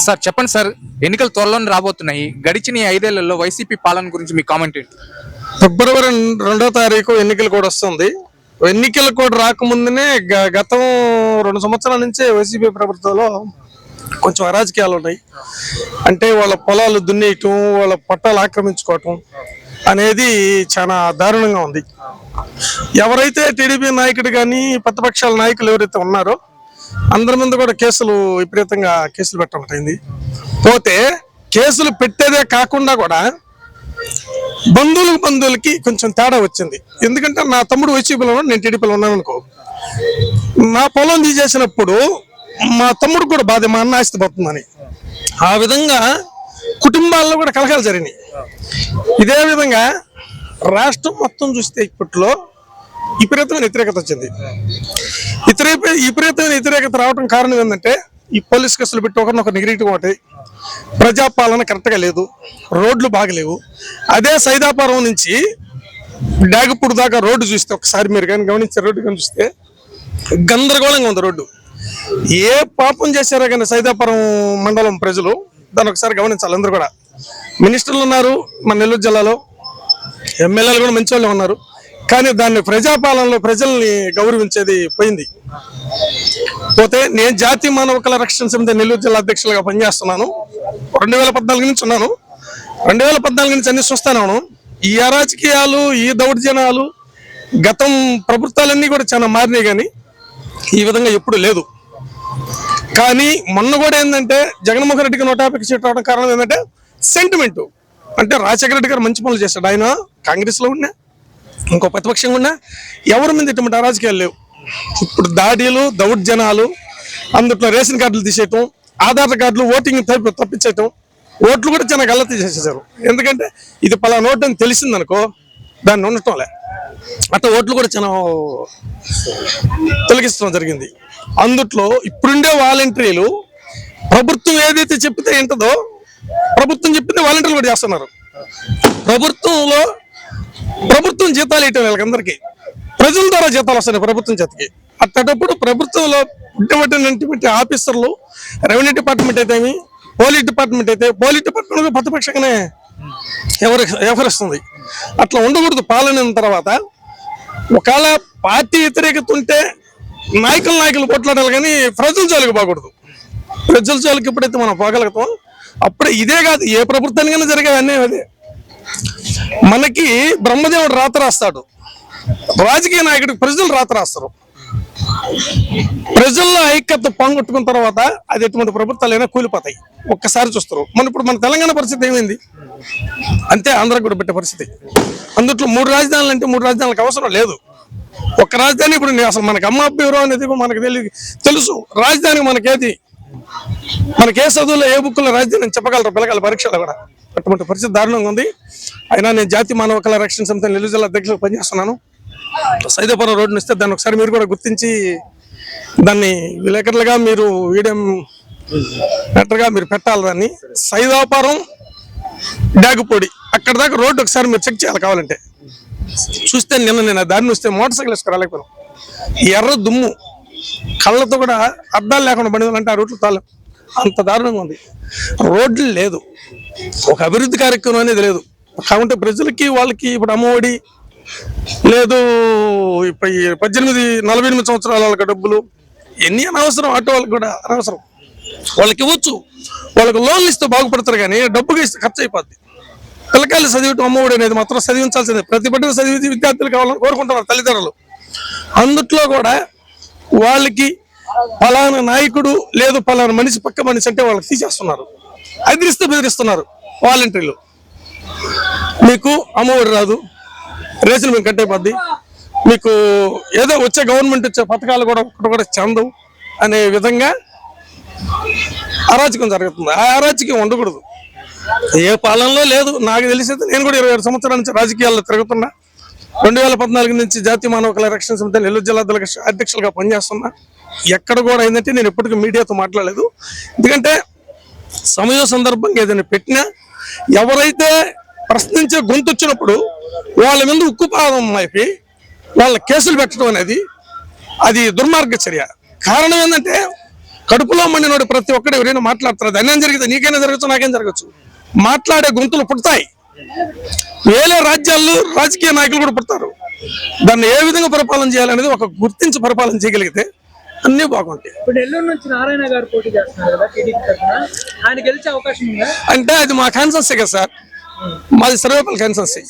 Sir చెప్పండి sir ఎన్నికలు త్వరలోనే రాబోతున్నాయి. గడిచిన ఐదేళ్ళలో వైసీపీ పాలన గురించి మీ కామెంట్ ఏంటి? ఫిబ్రవరి రెండో తారీఖు ఎన్నికలు కూడా వస్తుంది. ఎన్నికలు కూడా రాకముందునే గ- గతం రెండు సంవత్సరాల నుంచే వైసీపీ ప్రభుత్వంలో కొంచెం అరాజకీయాలు ఉన్నాయి. అంటే వాళ్ళ పొలాలు దున్నేయటం వాళ్ళ పట్టాలు ఆక్రమించుకోవటం అనేది చాలా దారుణంగా ఉంది. ఎవరైతే టీడీపీ నాయకుడు కానీ ప్రతిపక్షాల నాయకులు ఎవరైతే ఉన్నారో అందరి ముందు కూడా కేసులు విపరీతంగా కేసులు పెట్టబడింది పోతే కేసులు పెట్టేదే కాకుండా కూడా బంధువులకు బంధువులకి కొంచెం తేడా వచ్చింది. ఎందుకంటే నా తమ్ముడు వైసీపీలో ఉన్నాడు, నేను టీడీపీలో ఉన్నాను అనుకో. నా పొలం తీసేసినప్పుడు మా తమ్ముడు కూడా బాధ మా అన్న ఆస్తిపోతుందని ఆ విధంగా కుటుంబాల్లో కూడా కలకాలు జరిగినాయి. ఇదే విధంగా రాష్ట్రం మొత్తం చూస్తే ఇప్పట్లో విపరీతమైన వ్యతిరేకత వచ్చింది. వ్యతిరేక విపరీతమైన వ్యతిరేకత రావడం కారణం ఏంటంటే ఈ పోలీస్ కేసులు పెట్టి ఒకరినొకరు నెగిటివ్ ఒకటి ప్రజాపాలన కరెక్ట్గా లేదు రోడ్లు బాగలేవు. అదే సైదాపురం నుంచి డాగపూడి దాకా రోడ్డు చూస్తే ఒకసారి మీరు కానీ గమనించే రోడ్డు కానీ చూస్తే గందరగోళంగా ఉంది రోడ్డు. ఏ పాపం చేశారో కానీ సైదాపురం మండలం ప్రజలు దాన్ని ఒకసారి గమనించాలి అందరూ కూడా. మినిస్టర్లు ఉన్నారు మన నెల్లూరు జిల్లాలో. ఎమ్మెల్యేలు కూడా మంచి ఉన్నారు. కానీ దాన్ని ప్రజాపాలనలో ప్రజల్ని గౌరవించేది పోయింది. పోతే నేను జాతీయ మానవ రక్షణ సమితి నెల్లూరు జిల్లా అధ్యక్షులుగా పనిచేస్తున్నాను. రెండు వేల పద్నాలుగు నుంచి ఉన్నాను. రెండు వేల పద్నాలుగు నుంచి అన్ని చూస్తున్నాను ఈ అరాజకీయాలు ఈ దౌర్జన్యాలు గతం ప్రభుత్వాలన్నీ కూడా చాలా మారినాయి కానీ ఈ విధంగా ఎప్పుడు లేదు. కానీ మొన్న కూడా ఏంటంటే జగన్మోహన్ రెడ్డికి నూట యాభై సీట్ రావడం కారణం ఏంటంటే సెంటిమెంటు అంటే రాజశేఖర రెడ్డి గారు మంచి పనులు చేశాడు. ఆయన కాంగ్రెస్లో ఉండే ఉన్నా ఇంకో ప్రతిపక్షంగా ఉన్నా ఎవరి మీద ఇటువంటి అరాజకీయాలు లేవు. ఇప్పుడు దాడీలు దౌర్జనాలు అందుట్లో రేషన్ కార్డులు తీసేయటం ఆధార్ కార్డులు ఓటింగ్ తప్పి తప్పించేయటం ఓట్లు కూడా చాలా గల్లతి చేసేసారు ఎందుకంటే ఇది పలా నోట్ అని తెలిసిందనుకో దాన్ని ఉండటంలే. అట్లా ఓట్లు కూడా చాలా తొలగిస్తడం జరిగింది. అందుట్లో ఇప్పుడుండే వాలంటీర్లు ప్రభుత్వం ఏదైతే చెప్తే ఏంటదో ప్రభుత్వం చెప్పింది వాలంటీర్లు కూడా చేస్తున్నారు. ప్రభుత్వంలో ప్రభుత్వం జీతాలు ఇవ్వటం వీళ్ళకందరికీ. ప్రజల ద్వారా జీతాలు వస్తున్నాయి ప్రభుత్వం చేతికి. అట్టేటప్పుడు ప్రభుత్వంలో పుట్టినటువంటి ఆఫీసర్లు రెవెన్యూ డిపార్ట్మెంట్ అయితేమి పోలీస్ డిపార్ట్మెంట్ అయితే పోలీస్ డిపార్ట్మెంట్ ప్రతిపక్షంగానే ఎవరి వ్యవహరిస్తుంది. అట్లా ఉండకూడదు పాలన తర్వాత. ఒకవేళ పార్టీ వ్యతిరేకత ఉంటే నాయకులు నాయకులు కొట్లాడాలి కానీ ప్రజల జోలికి పోకూడదు. ప్రజల జోలికి ఎప్పుడైతే మనం పోగలుగుతాం అప్పుడే ఇదే కాదు ఏ ప్రభుత్వానికైనా జరిగేది అన్నీ అదే. మనకి బ్రహ్మదేవుడు రాత రాస్తాడు. రాజకీయ నాయకుడికి ప్రజలు రాత రాస్తారు. ప్రజల్లో ఐక్యత పొంగొట్టుకున్న తర్వాత అది ఎటువంటి ప్రభుత్వాలైనా కూలిపోతాయి. ఒక్కసారి చూస్తారు. మన ఇప్పుడు మన తెలంగాణ పరిస్థితి ఏమైంది? అంతే ఆంధ్ర కూడా పెట్టే పరిస్థితి. అందుట్లో మూడు రాజధానులు అంటే మూడు రాజధానులకు అవసరం లేదు. ఒక్క రాజధాని ఇప్పుడు నేను అసలు మనకి అమ్మ బ్యూరో అనేది మనకు తెలియదు తెలుసు. రాజధాని మనకేది? మనకే చదువులో ఏ బుక్లో రాజధాని చెప్పగలరు పిల్లకాయల పరీక్షలు కూడా? అటువంటి పరిస్థితి దారుణంగా ఉంది. అయినా నేను జాతి మానవ హక్కుల రక్షణ సమితి నెల్లూరు జిల్లా అధ్యక్షులు పనిచేస్తున్నాను. సైదాపురం రోడ్డు ఇస్తే దాన్ని ఒకసారి మీరు కూడా గుర్తించి దాన్ని విలేకరులుగా మీరు వీడియం బెటర్గా మీరు పెట్టాలి దాన్ని. సైదాపురం డాగుపొడి. అక్కడ దాకా రోడ్డు ఒకసారి మీరు చెక్ చేయాలి కావాలంటే. చూస్తే నిన్న నేను ఆ దారిని వస్తే మోటార్ సైకిల్ వేసుకురాలేకపోయాను ఎర్ర దుమ్ము. కళ్ళతో కూడా అద్దాలు లేకుండా బండి అంటే ఆ రూట్లు తాళం. అంత దారుణంగా ఉంది. రోడ్లు లేదు. ఒక అభివృద్ధి కార్యక్రమం అనేది లేదు. కాబట్టి ప్రజలకి వాళ్ళకి ఇప్పుడు అమ్మఒడి లేదు ఇప్పుడు పద్దెనిమిది నలభై ఎనిమిది సంవత్సరాల వాళ్ళకి డబ్బులు ఎన్ని అనవసరం ఆటో వాళ్ళకి కూడా అనవసరం. వాళ్ళకి ఇవ్వచ్చు. వాళ్ళకి లోన్లు ఇస్తే బాగుపడతారు కానీ డబ్బుగా ఇస్తే ఖర్చు అయిపోద్ది. పిల్లకాయలు చదివటం అమ్మఒడి అనేది మాత్రం చదివించాల్సిందే. ప్రతి బిడ్డకు చదివి విద్యార్థులు కావాలని కోరుకుంటున్నారు తల్లిదండ్రులు. అందుట్లో కూడా వాళ్ళకి పలానా నాయకుడు లేదు ఫలానా మనిషి పక్క మనిషి అంటే వాళ్ళకి తీసేస్తున్నారు. అదిరిస్తూ బెదిరిస్తున్నారు వాలంటీర్లు. మీకు అమ్మఒడి రాదు రేషన్ మేము కట్టేపోద్ది మీకు ఏదో వచ్చే గవర్నమెంట్ వచ్చే పథకాలు కూడా ఒకటి కూడా చెందవు అనే విధంగా అరాచకం జరుగుతుంది. ఆ అరాచకం ఉండకూడదు. ఏ పాలనలో లేదు నాకు తెలిసేది నేను కూడా ఇరవై ఆరు సంవత్సరాల నుంచి రాజకీయాల్లో తిరుగుతున్నా. రెండు వేల పద్నాలుగు నుంచి జాతీయ మానవ హక్కుల రక్షణ సమితి నెల్లూరు జిల్లా అధ్యక్ష- అధ్యక్షులుగా పనిచేస్తున్నా. ఎక్కడ కూడా ఏంటంటే నేను ఎప్పటికీ మీడియాతో మాట్లాడలేదు. ఎందుకంటే సమయ సందర్భంగా ఏదైనా పెట్టినా ఎవరైతే ప్రశ్నించే గొంతు వచ్చినప్పుడు వాళ్ళ మీద ఉక్కుపాదం అయిపోయి వాళ్ళ కేసులు పెట్టడం అనేది అది దుర్మార్గ చర్య. కారణం ఏంటంటే కడుపులో మండినోడు ప్రతి ఒక్కడు ఎవరైనా మాట్లాడుతారు. అన్యాయం జరిగితే నీకైనా జరగచ్చు నాకేం జరగచ్చు. మాట్లాడే గొంతులు పుడతాయి. వేరే రాజ్యాల్లో రాజకీయ నాయకులు కూడా పుడతారు. దాన్ని ఏ విధంగా పరిపాలన చేయాలనేది ఒక గుర్తించి పరిపాలన చేయగలిగితే అన్నీ బాగుంటాయి. ఇప్పుడు నెల్లూరు నుంచి నారాయణ గారు పోటీ చేస్తున్నారు కదా టీడీపీ తరఫున. ఆయన గెలిచే అవకాశం ఉందా? అంటే అది మా కాన్సెన్సే కదా సార్. మాది సర్వేపల్లి కాన్సెన్సీ